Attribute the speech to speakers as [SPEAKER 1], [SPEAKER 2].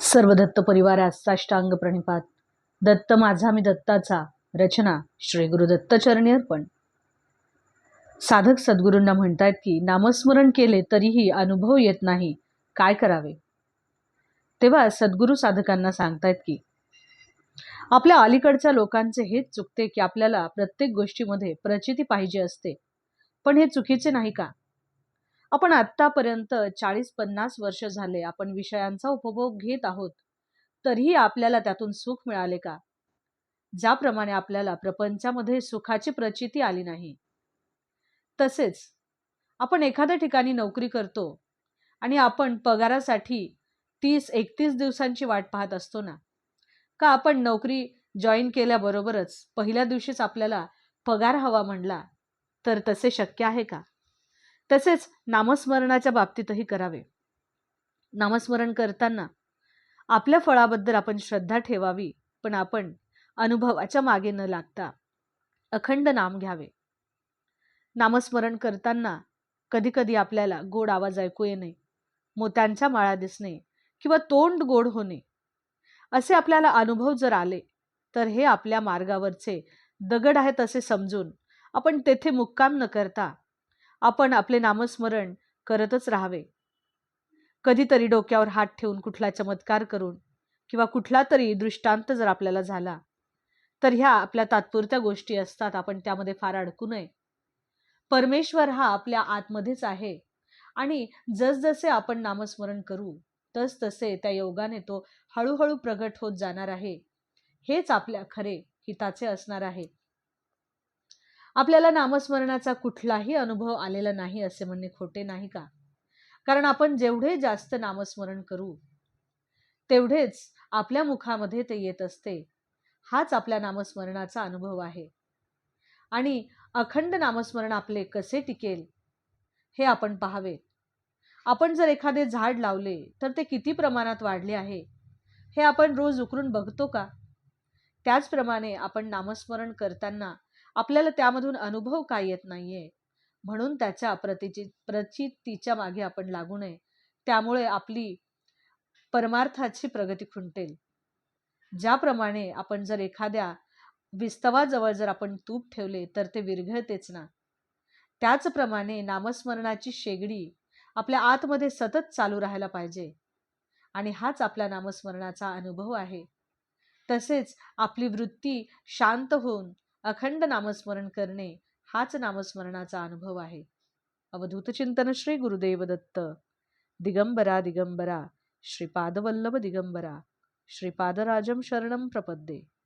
[SPEAKER 1] सर्व दत्त परिवारास साष्टांग प्रणिपात. दत्त माझा मी दत्ताचा. रचना श्री गुरु दत्तचरणी अर्पण. साधक सद्गुरूंना म्हणतायत की नामस्मरण केले तरीही अनुभव येत नाही. काय करावे? तेव्हा सद्गुरू साधकांना सांगतायत की आपल्या अलीकडच्या लोकांचे हेच चुकते की आपल्याला प्रत्येक गोष्टीमध्ये प्रचिती पाहिजे असते. पण हे चुकीचे नाही का? आपण आत्तापर्यंत चाळीस पन्नास वर्ष झाले आपण विषयांचा उपभोग घेत आहोत. तरीही आपल्याला त्यातून सुख मिळाले का? ज्याप्रमाणे आपल्याला प्रपंचामध्ये सुखाची प्रचिती आली नाही. तसेच आपण एखाद्या ठिकाणी नोकरी करतो आणि आपण पगारासाठी तीस एकतीस दिवसांची वाट पाहत असतो ना? का आपण नोकरी जॉईन केल्याबरोबरच पहिल्या दिवशीच आपल्याला पगार हवा म्हणला तर तसे शक्य आहे का? तसेच नामस्मरणाच्या बाबतीतही करावे. नामस्मरण करताना आपल्या फळाबद्दल आपण श्रद्धा ठेवावी पण आपण अनुभवाच्या मागे न लागता अखंड नाम घ्यावे. नामस्मरण करताना कधीकधी आपल्याला गोड आवाज ऐकू येणे मोत्यांच्या माळा दिसणे किंवा तोंड गोड होणे असे आपल्याला अनुभव जर आले तर हे आपल्या मार्गावरचे दगड आहेत असे समजून आपण तेथे मुक्काम न करता आपण आपले नामस्मरण करतच राहावे. कधीतरी डोक्यावर हात ठेवून कुठला चमत्कार करून किंवा कुठला तरी दृष्टांत जर आपल्याला झाला तर ह्या आपल्या तात्पुरत्या गोष्टी असतात आपण त्यामध्ये फार अडकू नये. परमेश्वर हा आपल्या आतमध्येच आहे आणि जसजसे आपण नामस्मरण करू तस तसे त्या योगाने तो हळूहळू प्रगट होत जाणार आहे. हेच आपल्या खरे हिताचे असणार आहे. आपल्याला नामस्मरणाचा कुठलाही अनुभव आलेला नाही असे म्हणणे खोटे नाही का? कारण आपण जेवढे जास्त नामस्मरण करू तेवढेच आपल्या मुखामध्ये ते येत असते. हाच आपल्या नामस्मरणाचा अनुभव आहे. आणि अखंड नामस्मरण आपले कसे टिकेल हे आपण पाहावे. आपण जर एखादे झाड लावले तर ते किती प्रमाणात वाढले आहे हे आपण रोज उकरून बघतो का? त्याचप्रमाणे आपण नामस्मरण करताना आपल्याला त्यामधून अनुभव काय येत नाहीये? म्हणून त्याच्या प्रतिची प्रचितीच्या मागे आपण लागू नये. त्यामुळे आपली परमार्थाची प्रगती खुंटेल. ज्याप्रमाणे आपण जर एखाद्या विस्तवाजवळ जर आपण तूप ठेवले तर ते विरघळतेच ना. त्याचप्रमाणे नामस्मरणाची शेगडी आपल्या आतमध्ये सतत चालू राहायला पाहिजे. आणि हाच आपल्या नामस्मरणाचा अनुभव आहे. तसेच आपली वृत्ती शांत होऊन अखंड नामस्मरण करणे हाच नामस्मरणाचा अनुभव आहे. अवधूत चिंतन श्री गुरुदेव दत्त. दिगंबरा दिगंबरा. श्रीपादवल्लभ दिगंबरा. श्रीपादराजम शरणम प्रपद्ये.